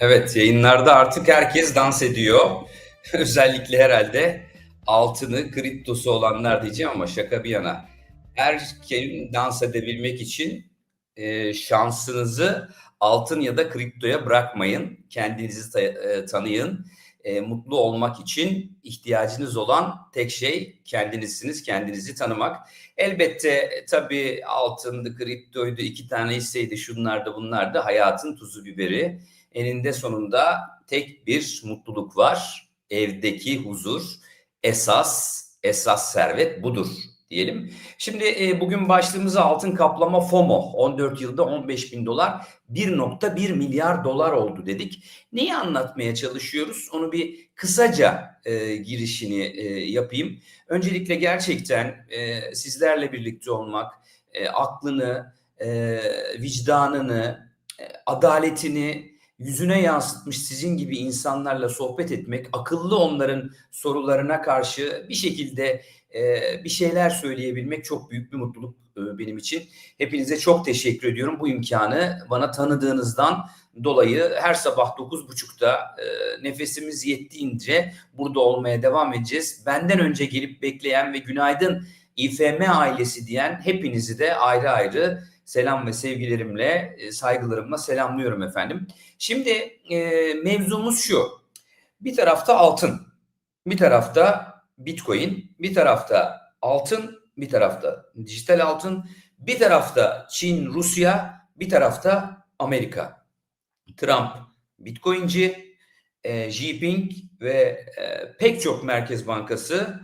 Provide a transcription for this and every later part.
Evet, yayınlarda artık herkes dans ediyor. Özellikle herhalde altını, kriptosu olanlar diyeceğim ama şaka bir yana. Erken dans edebilmek için e, şansınızı altın ya da kriptoya bırakmayın. Kendinizi ta- e, tanıyın. E, mutlu olmak için ihtiyacınız olan tek şey kendinizsiniz, kendinizi tanımak. Elbette e, tabii altındı, kriptoydu, iki tane hisseydi, şunlar da bunlar da hayatın tuzu biberi. Eninde sonunda tek bir mutluluk var. Evdeki huzur. Esas, esas servet budur diyelim. Şimdi e, bugün başlığımızı altın kaplama FOMO. 14 yılda 15 bin dolar 1.1 milyar dolar oldu dedik. Neyi anlatmaya çalışıyoruz? Onu bir kısaca e, girişini e, yapayım. Öncelikle gerçekten e, sizlerle birlikte olmak, e, aklını, e, vicdanını, e, adaletini yüzüne yansıtmış sizin gibi insanlarla sohbet etmek, akıllı onların sorularına karşı bir şekilde e, bir şeyler söyleyebilmek çok büyük bir mutluluk e, benim için. Hepinize çok teşekkür ediyorum bu imkanı bana tanıdığınızdan dolayı her sabah 9.30'da e, nefesimiz yettiğince burada olmaya devam edeceğiz. Benden önce gelip bekleyen ve günaydın İFM ailesi diyen hepinizi de ayrı ayrı selam ve sevgilerimle, e, saygılarımla selamlıyorum efendim. Şimdi e, mevzumuz şu. Bir tarafta altın, bir tarafta bitcoin, bir tarafta altın, bir tarafta dijital altın, bir tarafta Çin, Rusya, bir tarafta Amerika. Trump bitcoinci, e, Jinping ve e, pek çok merkez bankası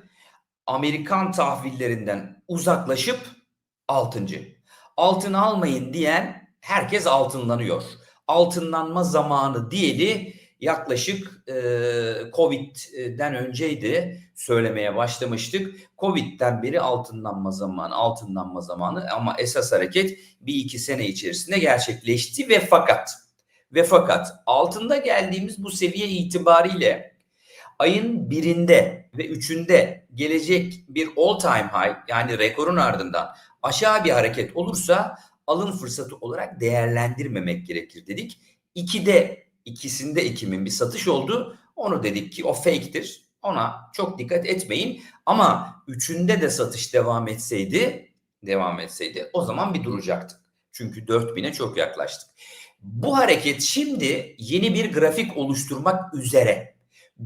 Amerikan tahvillerinden uzaklaşıp altıncı. Altın almayın diyen herkes altınlanıyor. Altınlanma zamanı diyeli yaklaşık e, Covid'den önceydi söylemeye başlamıştık. Covid'den beri altınlanma zamanı, altınlanma zamanı ama esas hareket bir iki sene içerisinde gerçekleşti ve fakat ve fakat altında geldiğimiz bu seviye itibariyle ayın birinde ve üçünde gelecek bir all time high yani rekorun ardından aşağı bir hareket olursa alın fırsatı olarak değerlendirmemek gerekir dedik. İkide ikisinde Ekim'in bir satış oldu. Onu dedik ki o fake'tir. Ona çok dikkat etmeyin. Ama üçünde de satış devam etseydi, devam etseydi o zaman bir duracaktık. Çünkü 4000'e çok yaklaştık. Bu hareket şimdi yeni bir grafik oluşturmak üzere.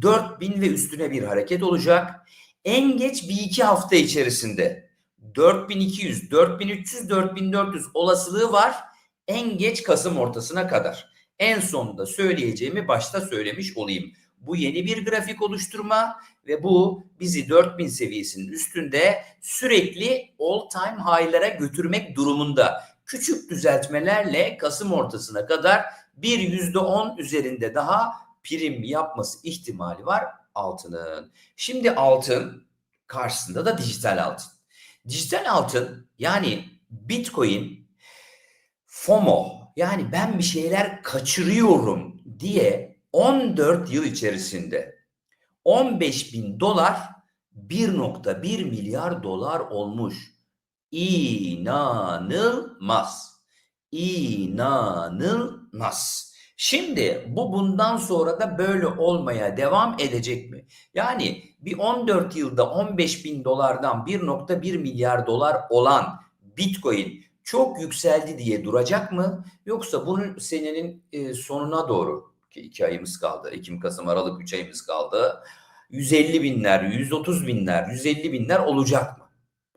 4000 ve üstüne bir hareket olacak. En geç bir iki hafta içerisinde 4200, 4300, 4400 olasılığı var. En geç Kasım ortasına kadar. En sonunda söyleyeceğimi başta söylemiş olayım. Bu yeni bir grafik oluşturma ve bu bizi 4000 seviyesinin üstünde sürekli all time high'lara götürmek durumunda. Küçük düzeltmelerle Kasım ortasına kadar bir yüzde on üzerinde daha prim yapması ihtimali var altının. Şimdi altın karşısında da dijital altın. Dijital altın yani Bitcoin FOMO yani ben bir şeyler kaçırıyorum diye 14 yıl içerisinde 15 bin dolar 1.1 milyar dolar olmuş. İnanılmaz. İnanılmaz. Şimdi bu bundan sonra da böyle olmaya devam edecek mi? Yani bir 14 yılda 15 bin dolardan 1.1 milyar dolar olan Bitcoin çok yükseldi diye duracak mı? Yoksa bunun senenin e, sonuna doğru ki iki ayımız kaldı. Ekim, Kasım, Aralık 3 ayımız kaldı. 150 binler, 130 binler, 150 binler olacak mı?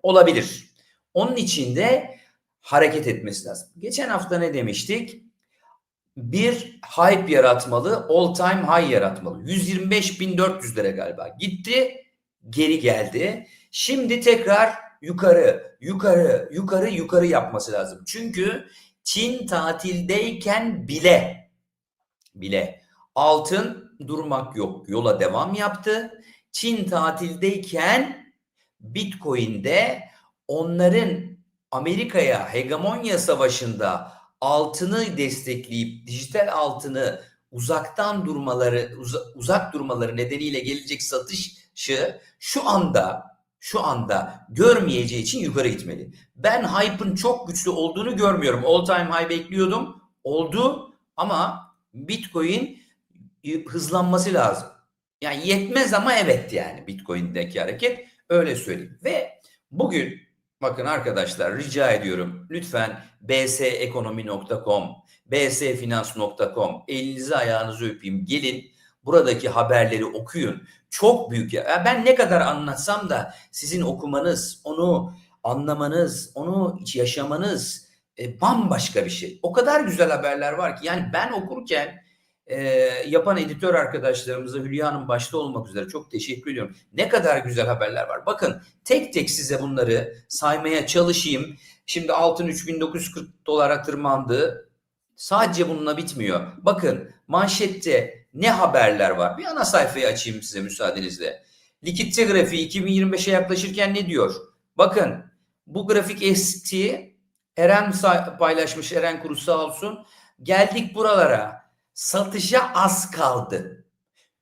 Olabilir. Onun için de hareket etmesi lazım. Geçen hafta ne demiştik? Bir hype yaratmalı, all time high yaratmalı. 125.400'lere galiba gitti, geri geldi. Şimdi tekrar yukarı, yukarı, yukarı, yukarı yapması lazım. Çünkü Çin tatildeyken bile bile altın durmak yok. Yola devam yaptı. Çin tatildeyken Bitcoin'de onların Amerika'ya hegemonya savaşında altını destekleyip dijital altını uzaktan durmaları uza- uzak durmaları nedeniyle gelecek satışı şu anda şu anda görmeyeceği için yukarı gitmeli. Ben hype'ın çok güçlü olduğunu görmüyorum. All time high bekliyordum. Oldu ama Bitcoin hızlanması lazım. Yani yetmez ama evet yani Bitcoin'deki hareket öyle söyleyeyim. Ve bugün bakın arkadaşlar rica ediyorum lütfen bsekonomi.com, bsfinans.com elinizi ayağınızı öpeyim gelin buradaki haberleri okuyun. Çok büyük ya. Ben ne kadar anlatsam da sizin okumanız, onu anlamanız, onu yaşamanız e, bambaşka bir şey. O kadar güzel haberler var ki yani ben okurken e, yapan editör arkadaşlarımıza Hülya Hanım başta olmak üzere çok teşekkür ediyorum. Ne kadar güzel haberler var. Bakın tek tek size bunları saymaya çalışayım. Şimdi altın 3940 dolara tırmandı. Sadece bununla bitmiyor. Bakın manşette ne haberler var? Bir ana sayfayı açayım size müsaadenizle. Likitte grafiği 2025'e yaklaşırken ne diyor? Bakın bu grafik eski. Eren paylaşmış Eren Kuru sağ olsun. Geldik buralara. Satışa az kaldı.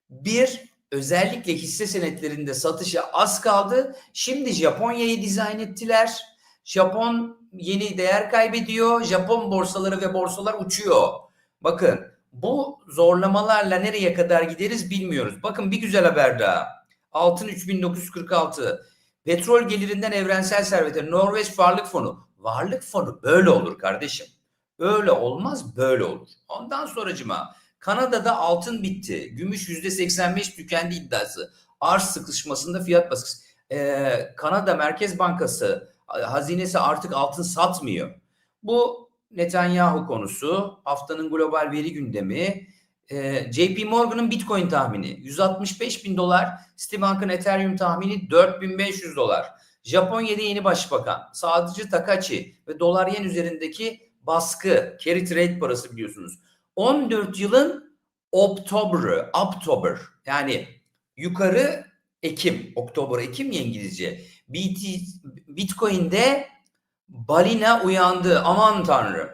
Bir, özellikle hisse senetlerinde satışa az kaldı. Şimdi Japonya'yı dizayn ettiler. Japon yeni değer kaybediyor. Japon borsaları ve borsalar uçuyor. Bakın bu zorlamalarla nereye kadar gideriz bilmiyoruz. Bakın bir güzel haber daha. Altın 3946. Petrol gelirinden evrensel servete Norveç Varlık Fonu. Varlık fonu böyle olur kardeşim. Öyle olmaz böyle olur. Ondan sonracıma Kanada'da altın bitti. Gümüş yüzde 85 tükendi iddiası. Arz sıkışmasında fiyat baskısı. Ee, Kanada Merkez Bankası hazinesi artık altın satmıyor. Bu Netanyahu konusu, haftanın global veri gündemi, e, JP Morgan'ın Bitcoin tahmini 165 bin dolar, Citibank'ın Ethereum tahmini 4500 dolar. Japonya'da yeni başbakan, Sadıcı Takachi ve dolar yen üzerindeki baskı, carry trade parası biliyorsunuz. 14 yılın Oktober'ı, October yani yukarı Ekim, Oktober, Ekim ya İngilizce. BT, Bitcoin'de balina uyandı. Aman tanrım.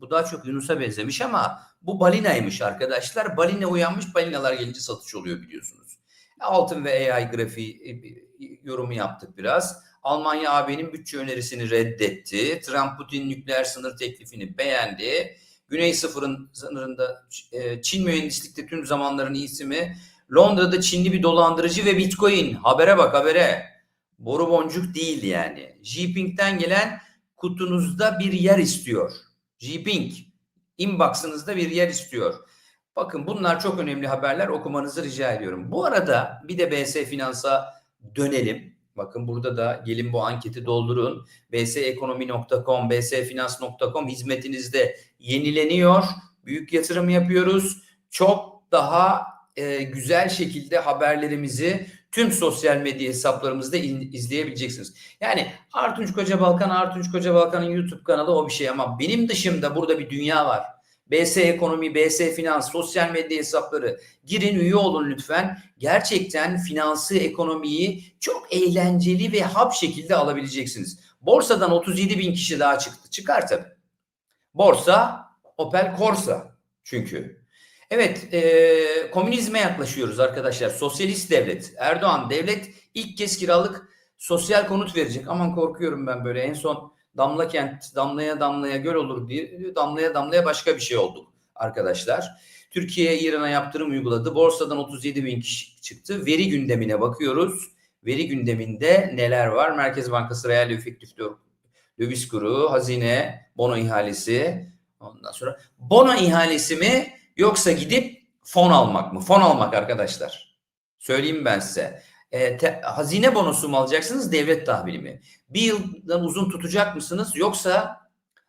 Bu daha çok Yunus'a benzemiş ama bu balinaymış arkadaşlar. Balina uyanmış, balinalar gelince satış oluyor biliyorsunuz. Altın ve AI grafiği e, yorumu yaptık biraz. Almanya AB'nin bütçe önerisini reddetti. Trump Putin nükleer sınır teklifini beğendi. Güney sıfırın sınırında e, Çin mühendislikte tüm zamanların iyisi mi? Londra'da Çinli bir dolandırıcı ve Bitcoin. Habere bak habere. Boru boncuk değil yani. Jinping'den gelen kutunuzda bir yer istiyor. Jinping inbox'ınızda bir yer istiyor. Bakın bunlar çok önemli haberler okumanızı rica ediyorum. Bu arada bir de BS Finans'a dönelim. Bakın burada da gelin bu anketi doldurun. bsekonomi.com, bsfinans.com hizmetinizde yenileniyor. Büyük yatırım yapıyoruz. Çok daha e, güzel şekilde haberlerimizi tüm sosyal medya hesaplarımızda in, izleyebileceksiniz. Yani Artunç Koca Balkan, Artunç Koca Balkan'ın YouTube kanalı o bir şey ama benim dışımda burada bir dünya var. BS Ekonomi, BS Finans, sosyal medya hesapları girin üye olun lütfen. Gerçekten finansı, ekonomiyi çok eğlenceli ve hap şekilde alabileceksiniz. Borsadan 37 bin kişi daha çıktı. Çıkar tabii. Borsa Opel Corsa çünkü. Evet, e, komünizme yaklaşıyoruz arkadaşlar. Sosyalist devlet. Erdoğan devlet ilk kez kiralık sosyal konut verecek. Aman korkuyorum ben böyle. En son Damla kent, damlaya damlaya göl olur diye damlaya damlaya başka bir şey olduk arkadaşlar. Türkiye İran'a yaptırım uyguladı. Borsadan 37 bin kişi çıktı. Veri gündemine bakıyoruz. Veri gündeminde neler var? Merkez Bankası reel efektif döviz kuru, hazine, bono ihalesi. Ondan sonra bono ihalesi mi yoksa gidip fon almak mı? Fon almak arkadaşlar. Söyleyeyim ben size. E, te, hazine bonosu mu alacaksınız, devlet tahvili mi? Bir yıldan uzun tutacak mısınız yoksa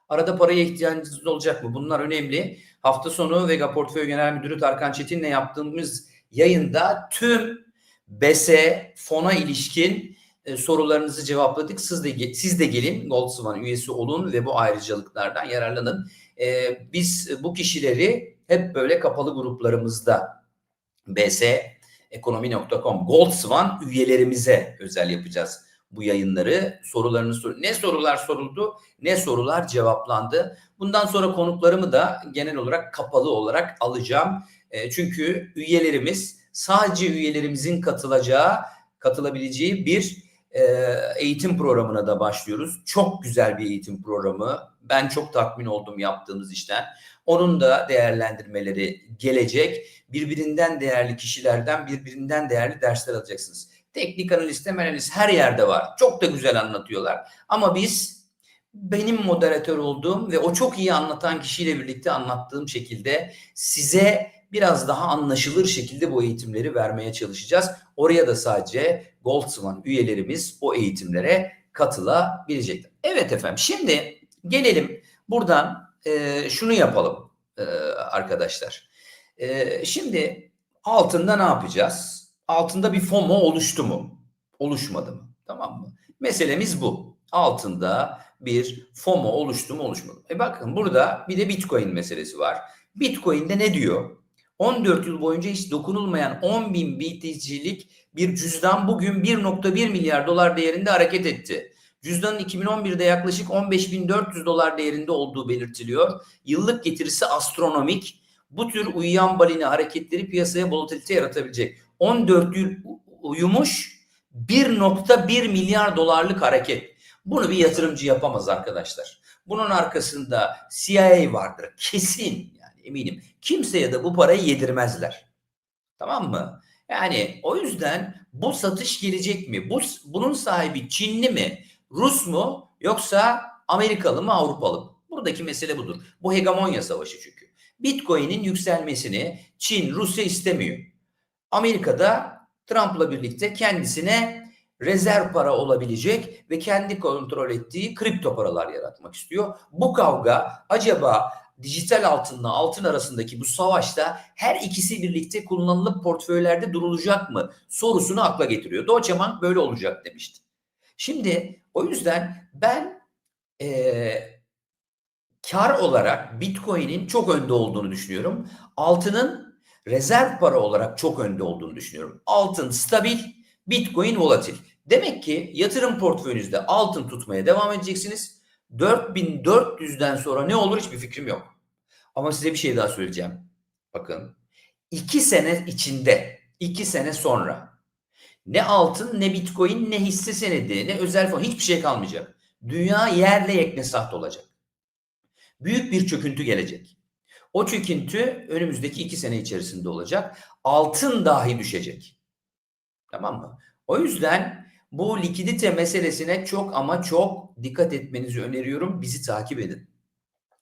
arada paraya ihtiyacınız olacak mı? Bunlar önemli. Hafta sonu Vega Portföy Genel Müdürü Tarkan Çetin'le yaptığımız yayında tüm BESE fona ilişkin e, sorularınızı cevapladık. Siz de siz de gelin Gold Swan üyesi olun ve bu ayrıcalıklardan yararlanın. E, biz bu kişileri hep böyle kapalı gruplarımızda BESE ekonomi.com Gold Swan üyelerimize özel yapacağız bu yayınları. Sorularını sor ne sorular soruldu, ne sorular cevaplandı. Bundan sonra konuklarımı da genel olarak kapalı olarak alacağım. E, çünkü üyelerimiz sadece üyelerimizin katılacağı, katılabileceği bir e, eğitim programına da başlıyoruz. Çok güzel bir eğitim programı. Ben çok tatmin oldum yaptığımız işten. Onun da değerlendirmeleri gelecek. Birbirinden değerli kişilerden birbirinden değerli dersler alacaksınız. Teknik analist, temel analist her yerde var. Çok da güzel anlatıyorlar. Ama biz benim moderatör olduğum ve o çok iyi anlatan kişiyle birlikte anlattığım şekilde size biraz daha anlaşılır şekilde bu eğitimleri vermeye çalışacağız. Oraya da sadece Goldsman üyelerimiz o eğitimlere katılabilecekler. Evet efendim şimdi gelelim buradan e, şunu yapalım e, arkadaşlar. E, şimdi altında ne yapacağız? Altında bir FOMO oluştu mu? Oluşmadı mı? Tamam mı? Meselemiz bu. Altında bir FOMO oluştu mu oluşmadı mı? E bakın burada bir de Bitcoin meselesi var. Bitcoin'de ne diyor? 14 yıl boyunca hiç dokunulmayan 10 bin BTC'lik bir cüzdan bugün 1.1 milyar dolar değerinde hareket etti. Cüzdanın 2011'de yaklaşık 15.400 dolar değerinde olduğu belirtiliyor. Yıllık getirisi astronomik. Bu tür uyuyan balina hareketleri piyasaya volatilite yaratabilecek. 14 yıl uyumuş 1.1 milyar dolarlık hareket. Bunu bir yatırımcı yapamaz arkadaşlar. Bunun arkasında CIA vardır kesin yani eminim. Kimseye de bu parayı yedirmezler. Tamam mı? Yani o yüzden bu satış gelecek mi? Bu bunun sahibi Çinli mi? Rus mu? Yoksa Amerikalı mı? Avrupalı mı? Buradaki mesele budur. Bu hegemonya savaşı çünkü. Bitcoin'in yükselmesini Çin, Rusya istemiyor. Amerika'da Trump'la birlikte kendisine rezerv para olabilecek ve kendi kontrol ettiği kripto paralar yaratmak istiyor. Bu kavga acaba dijital altınla altın arasındaki bu savaşta her ikisi birlikte kullanılıp portföylerde durulacak mı sorusunu akla getiriyor. Deutsche böyle olacak demişti. Şimdi o yüzden ben e, kar olarak Bitcoin'in çok önde olduğunu düşünüyorum. Altının rezerv para olarak çok önde olduğunu düşünüyorum. Altın stabil, Bitcoin volatil. Demek ki yatırım portföyünüzde altın tutmaya devam edeceksiniz. 4400'den sonra ne olur hiçbir fikrim yok. Ama size bir şey daha söyleyeceğim. Bakın iki sene içinde, iki sene sonra ne altın, ne bitcoin, ne hisse senedi, ne özel fon hiçbir şey kalmayacak. Dünya yerle yeknesaht olacak. Büyük bir çöküntü gelecek. O çöküntü önümüzdeki iki sene içerisinde olacak. Altın dahi düşecek. Tamam mı? O yüzden bu likidite meselesine çok ama çok dikkat etmenizi öneriyorum. Bizi takip edin.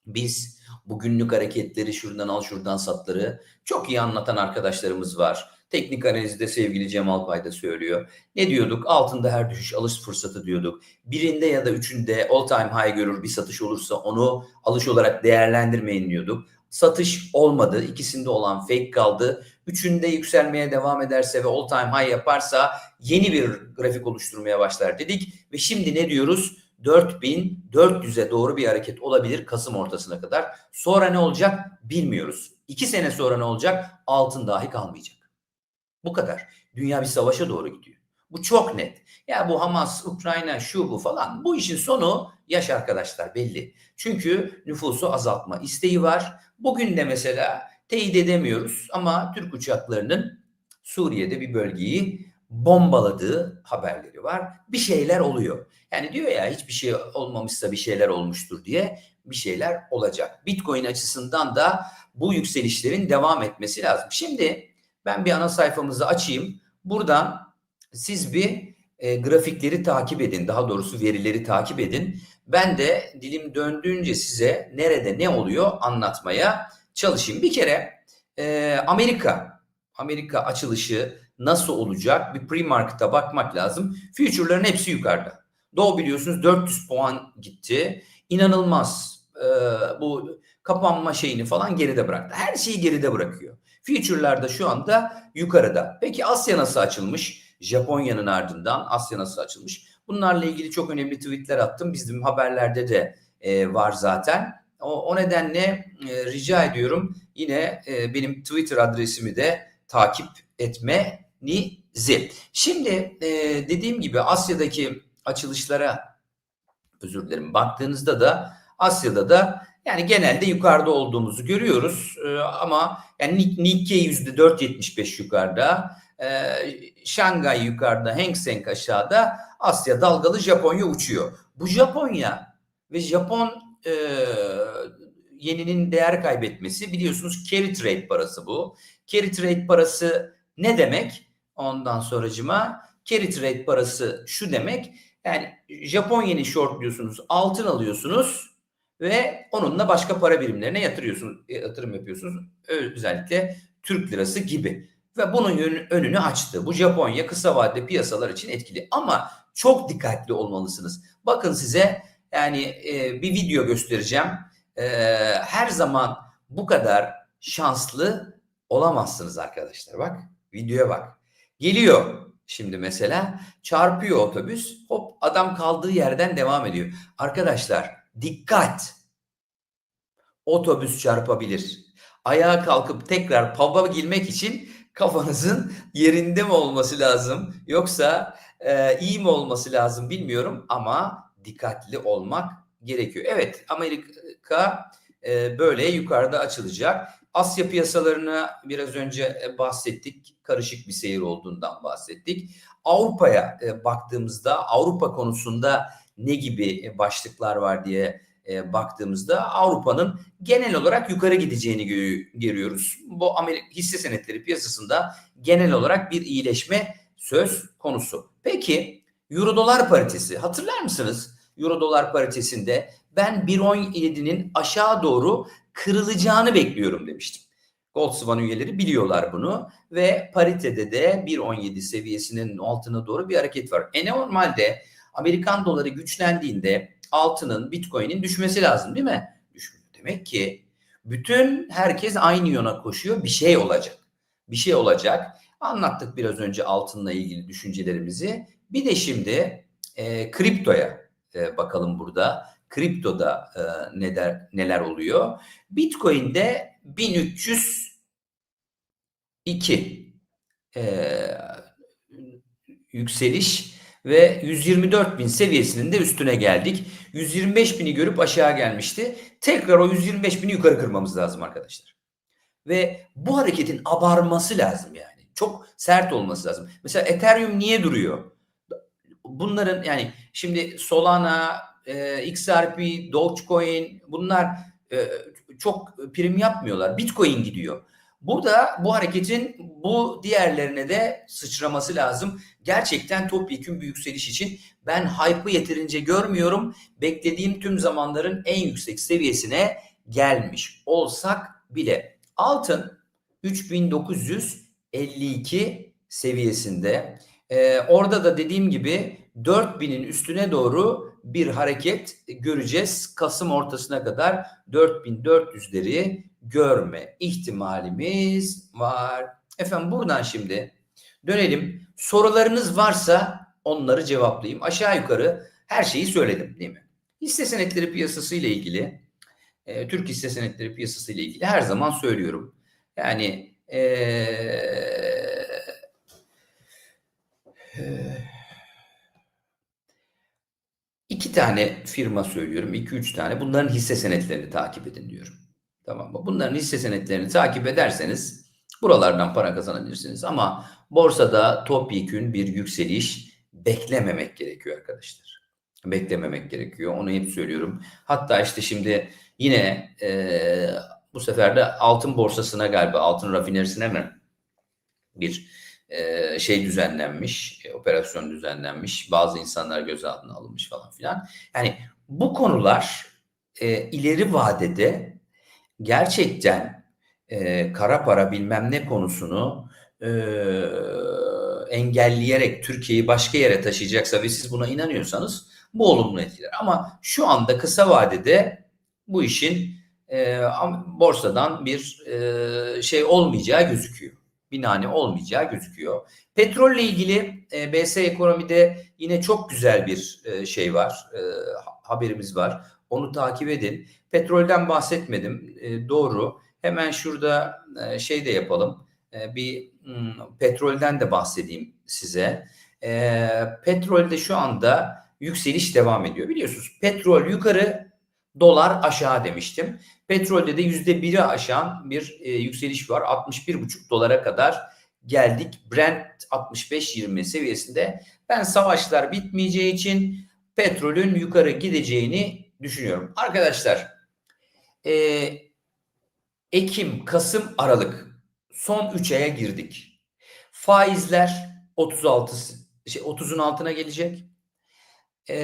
Biz bugünlük hareketleri şuradan al şuradan satları çok iyi anlatan arkadaşlarımız var. Teknik analizde sevgili Cemal Payda söylüyor. Ne diyorduk? Altında her düşüş alış fırsatı diyorduk. Birinde ya da üçünde all time high görür bir satış olursa onu alış olarak değerlendirmeyin diyorduk. Satış olmadı. İkisinde olan fake kaldı. Üçünde yükselmeye devam ederse ve all time high yaparsa yeni bir grafik oluşturmaya başlar dedik. Ve şimdi ne diyoruz? 4400'e doğru bir hareket olabilir Kasım ortasına kadar. Sonra ne olacak bilmiyoruz. İki sene sonra ne olacak? Altın dahi kalmayacak. Bu kadar. Dünya bir savaşa doğru gidiyor. Bu çok net. Ya bu Hamas, Ukrayna, şu bu falan. Bu işin sonu yaş arkadaşlar belli. Çünkü nüfusu azaltma isteği var. Bugün de mesela teyit edemiyoruz ama Türk uçaklarının Suriye'de bir bölgeyi bombaladığı haberleri var. Bir şeyler oluyor. Yani diyor ya hiçbir şey olmamışsa bir şeyler olmuştur diye bir şeyler olacak. Bitcoin açısından da bu yükselişlerin devam etmesi lazım. Şimdi ben bir ana sayfamızı açayım. Buradan siz bir e, grafikleri takip edin. Daha doğrusu verileri takip edin. Ben de dilim döndüğünce size nerede ne oluyor anlatmaya çalışayım. Bir kere e, Amerika, Amerika açılışı nasıl olacak? Bir pre-market'a bakmak lazım. Future'ların hepsi yukarıda. Doğu biliyorsunuz 400 puan gitti. İnanılmaz. E, bu kapanma şeyini falan geride bıraktı. Her şeyi geride bırakıyor. Future'larda şu anda yukarıda. Peki Asya nasıl açılmış? Japonya'nın ardından Asya nasıl açılmış? Bunlarla ilgili çok önemli tweetler attım. Bizim haberlerde de e, var zaten. O, o nedenle e, rica ediyorum yine e, benim Twitter adresimi de takip etmenizi. Şimdi e, dediğim gibi Asya'daki açılışlara özür dilerim baktığınızda da Asya'da da yani genelde yukarıda olduğumuzu görüyoruz. E, ama yani Nikkei %4.75 yukarıda. E, Şangay yukarıda, Hang Seng aşağıda, Asya dalgalı, Japonya uçuyor. Bu Japonya ve Japon e, yeninin değer kaybetmesi biliyorsunuz carry trade parası bu. Carry trade parası ne demek? Ondan sonracıma carry trade parası şu demek. Yani Japon yeni shortluyorsunuz, altın alıyorsunuz ve onunla başka para birimlerine yatırıyorsunuz, yatırım yapıyorsunuz. Özellikle Türk lirası gibi. Ve bunun önünü açtı. Bu Japonya kısa vadeli piyasalar için etkili. Ama çok dikkatli olmalısınız. Bakın size yani e, bir video göstereceğim. E, her zaman bu kadar şanslı olamazsınız arkadaşlar. Bak videoya bak. Geliyor şimdi mesela çarpıyor otobüs. Hop adam kaldığı yerden devam ediyor. Arkadaşlar dikkat. Otobüs çarpabilir. Ayağa kalkıp tekrar pub'a girmek için kafanızın yerinde mi olması lazım yoksa e, iyi mi olması lazım bilmiyorum ama dikkatli olmak gerekiyor. Evet Amerika e, böyle yukarıda açılacak. Asya piyasalarına biraz önce e, bahsettik. Karışık bir seyir olduğundan bahsettik. Avrupa'ya e, baktığımızda Avrupa konusunda ne gibi e, başlıklar var diye e, baktığımızda Avrupa'nın genel olarak yukarı gideceğini görüyoruz. Bu Amerika hisse senetleri piyasasında genel olarak bir iyileşme söz konusu. Peki Euro dolar paritesi hatırlar mısınız? Euro dolar paritesinde ben 1.17'nin aşağı doğru kırılacağını bekliyorum demiştim. Goldswan üyeleri biliyorlar bunu ve paritede de 1.17 seviyesinin altına doğru bir hareket var. E normalde Amerikan doları güçlendiğinde altının, bitcoin'in düşmesi lazım değil mi? Düşmüyor. Demek ki bütün herkes aynı yöne koşuyor. Bir şey olacak. Bir şey olacak. Anlattık biraz önce altınla ilgili düşüncelerimizi. Bir de şimdi e, kriptoya e, bakalım burada. Kriptoda e, neler, neler oluyor? Bitcoin'de 1302 e, yükseliş ve 124 bin seviyesinin de üstüne geldik. 125 bini görüp aşağı gelmişti. Tekrar o 125 bini yukarı kırmamız lazım arkadaşlar. Ve bu hareketin abarması lazım yani. Çok sert olması lazım. Mesela Ethereum niye duruyor? Bunların yani şimdi Solana, e, XRP, Dogecoin bunlar e, çok prim yapmıyorlar. Bitcoin gidiyor. Bu da bu hareketin bu diğerlerine de sıçraması lazım. Gerçekten topyekun bir yükseliş için ben hype'ı yeterince görmüyorum. Beklediğim tüm zamanların en yüksek seviyesine gelmiş olsak bile. Altın 3952 seviyesinde. Ee, orada da dediğim gibi 4000'in üstüne doğru bir hareket göreceğiz. Kasım ortasına kadar 4400'leri görme ihtimalimiz var. Efendim buradan şimdi dönelim. Sorularınız varsa onları cevaplayayım. Aşağı yukarı her şeyi söyledim değil mi? Hisse senetleri piyasası ile ilgili, e, Türk hisse senetleri piyasası ile ilgili her zaman söylüyorum. Yani e, iki tane firma söylüyorum, iki üç tane. Bunların hisse senetlerini takip edin diyorum. Tamam mı? Bunların hisse senetlerini takip ederseniz buralardan para kazanabilirsiniz. Ama borsada topyekün bir yükseliş beklememek gerekiyor arkadaşlar. Beklememek gerekiyor. Onu hep söylüyorum. Hatta işte şimdi yine e, bu sefer de altın borsasına galiba altın rafinerisine mi bir e, şey düzenlenmiş, e, operasyon düzenlenmiş. Bazı insanlar gözaltına alınmış falan filan. Yani bu konular e, ileri vadede gerçekten e, kara para bilmem ne konusunu e, engelleyerek Türkiye'yi başka yere taşıyacaksa ve siz buna inanıyorsanız bu olumlu etkiler. Ama şu anda kısa vadede bu işin e, borsadan bir e, şey olmayacağı gözüküyor. Binane olmayacağı gözüküyor. Petrolle ilgili e, BS Ekonomi'de yine çok güzel bir e, şey var, e, haberimiz var. Onu takip edin. Petrolden bahsetmedim. E, doğru. Hemen şurada e, şey de yapalım. E, bir hmm, petrolden de bahsedeyim size. E, petrolde şu anda yükseliş devam ediyor. Biliyorsunuz petrol yukarı, dolar aşağı demiştim. Petrolde de yüzde biri aşan bir e, yükseliş var. 61,5 dolara kadar geldik Brent 65-20 seviyesinde. Ben savaşlar bitmeyeceği için petrolün yukarı gideceğini düşünüyorum. Arkadaşlar e, Ekim, Kasım, Aralık son 3 aya girdik. Faizler 36 şey 30'un altına gelecek. E,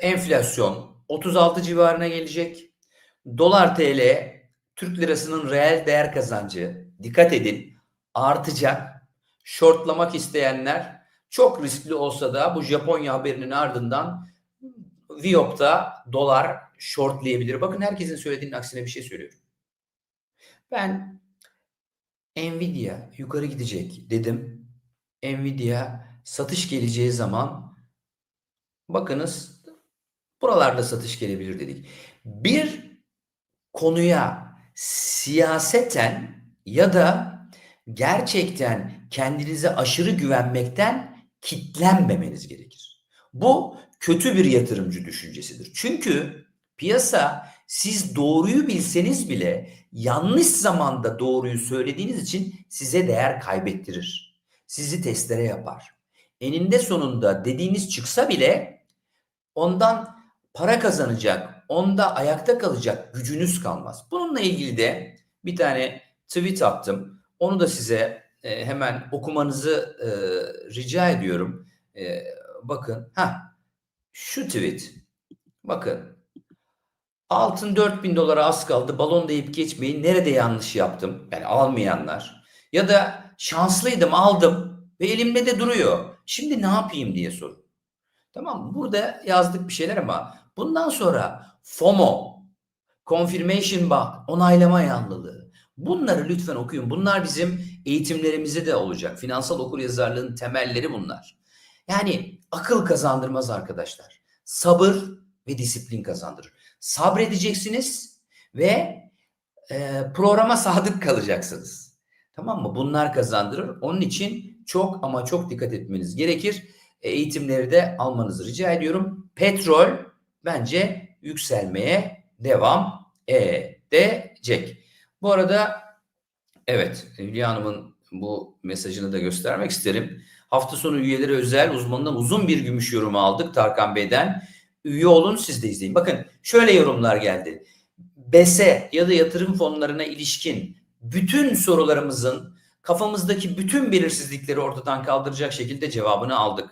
enflasyon 36 civarına gelecek. Dolar TL Türk lirasının reel değer kazancı dikkat edin artacak. Shortlamak isteyenler çok riskli olsa da bu Japonya haberinin ardından Viop'ta dolar shortlayabilir. Bakın herkesin söylediğinin aksine bir şey söylüyorum. Ben Nvidia yukarı gidecek dedim. Nvidia satış geleceği zaman bakınız buralarda satış gelebilir dedik. Bir konuya siyaseten ya da gerçekten kendinize aşırı güvenmekten kitlenmemeniz gerekir. Bu kötü bir yatırımcı düşüncesidir. Çünkü piyasa siz doğruyu bilseniz bile yanlış zamanda doğruyu söylediğiniz için size değer kaybettirir. Sizi testere yapar. Eninde sonunda dediğiniz çıksa bile ondan para kazanacak, onda ayakta kalacak gücünüz kalmaz. Bununla ilgili de bir tane tweet attım. Onu da size e, hemen okumanızı e, rica ediyorum. E, bakın, ha şu tweet. Bakın. Altın 4000 dolara az kaldı. Balon deyip geçmeyin. Nerede yanlış yaptım? Yani almayanlar. Ya da şanslıydım aldım ve elimde de duruyor. Şimdi ne yapayım diye sorun. Tamam? Burada yazdık bir şeyler ama bundan sonra FOMO, Confirmation Bug, onaylama yanlılığı. Bunları lütfen okuyun. Bunlar bizim eğitimlerimizde de olacak. Finansal okuryazarlığın temelleri bunlar. Yani akıl kazandırmaz arkadaşlar. Sabır ve disiplin kazandırır. Sabredeceksiniz ve e, programa sadık kalacaksınız. Tamam mı? Bunlar kazandırır. Onun için çok ama çok dikkat etmeniz gerekir. E, eğitimleri de almanızı rica ediyorum. Petrol bence yükselmeye devam edecek. Bu arada evet Hülya Hanım'ın bu mesajını da göstermek isterim. Hafta sonu üyeleri özel uzmanından uzun bir gümüş yorumu aldık Tarkan Bey'den. Üye olun siz de izleyin. Bakın şöyle yorumlar geldi. BES'e ya da yatırım fonlarına ilişkin bütün sorularımızın kafamızdaki bütün belirsizlikleri ortadan kaldıracak şekilde cevabını aldık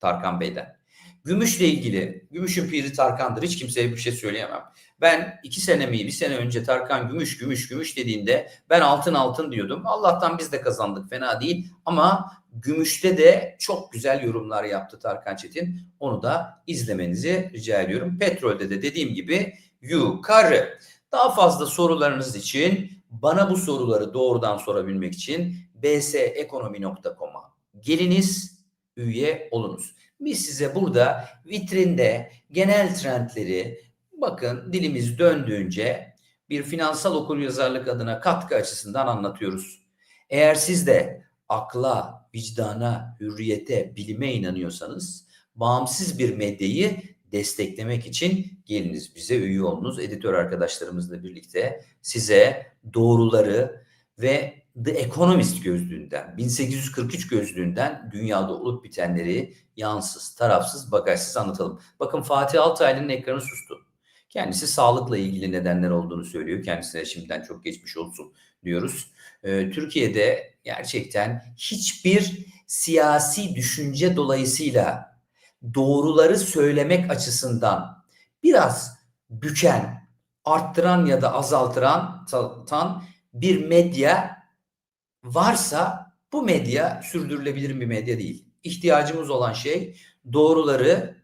Tarkan Bey'den. Gümüşle ilgili, gümüşün piri Tarkan'dır. Hiç kimseye bir şey söyleyemem. Ben iki sene mi, bir sene önce Tarkan gümüş, gümüş, gümüş dediğinde ben altın altın diyordum. Allah'tan biz de kazandık, fena değil. Ama gümüşte de çok güzel yorumlar yaptı Tarkan Çetin. Onu da izlemenizi rica ediyorum. Petrolde de dediğim gibi yukarı. Daha fazla sorularınız için bana bu soruları doğrudan sorabilmek için bsekonomi.com'a geliniz, üye olunuz. Biz size burada vitrinde genel trendleri bakın dilimiz döndüğünce bir finansal okuryazarlık adına katkı açısından anlatıyoruz. Eğer siz de akla, vicdana, hürriyete, bilime inanıyorsanız bağımsız bir medyayı desteklemek için geliniz bize üye olunuz. Editör arkadaşlarımızla birlikte size doğruları ve The Economist gözlüğünden, 1843 gözlüğünden dünyada olup bitenleri yansız, tarafsız, bagajsız anlatalım. Bakın Fatih Altaylı'nın ekranı sustu. Kendisi sağlıkla ilgili nedenler olduğunu söylüyor. Kendisine şimdiden çok geçmiş olsun diyoruz. Ee, Türkiye'de gerçekten hiçbir siyasi düşünce dolayısıyla doğruları söylemek açısından biraz büken, arttıran ya da azaltıran bir medya varsa bu medya sürdürülebilir bir medya değil. İhtiyacımız olan şey doğruları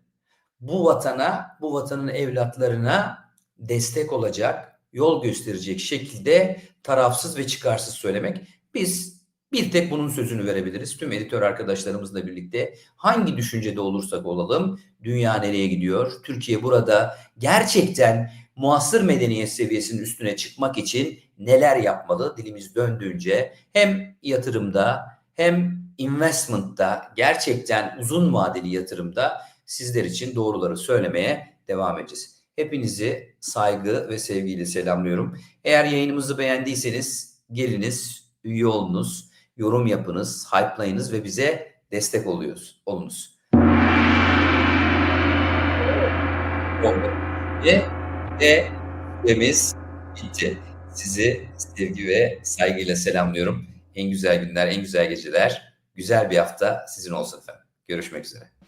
bu vatana, bu vatanın evlatlarına destek olacak, yol gösterecek şekilde tarafsız ve çıkarsız söylemek. Biz bir tek bunun sözünü verebiliriz. Tüm editör arkadaşlarımızla birlikte hangi düşüncede olursak olalım dünya nereye gidiyor? Türkiye burada gerçekten muasır medeniyet seviyesinin üstüne çıkmak için neler yapmalı dilimiz döndüğünce hem yatırımda hem investment'ta gerçekten uzun vadeli yatırımda sizler için doğruları söylemeye devam edeceğiz. Hepinizi saygı ve sevgiyle selamlıyorum. Eğer yayınımızı beğendiyseniz geliniz, üye olunuz yorum yapınız, hype'layınız ve bize destek oluyoruz, olunuz. Oldu. Ve, ve süremiz bitti. Sizi sevgi ve saygıyla selamlıyorum. En güzel günler, en güzel geceler, güzel bir hafta sizin olsun efendim. Görüşmek üzere.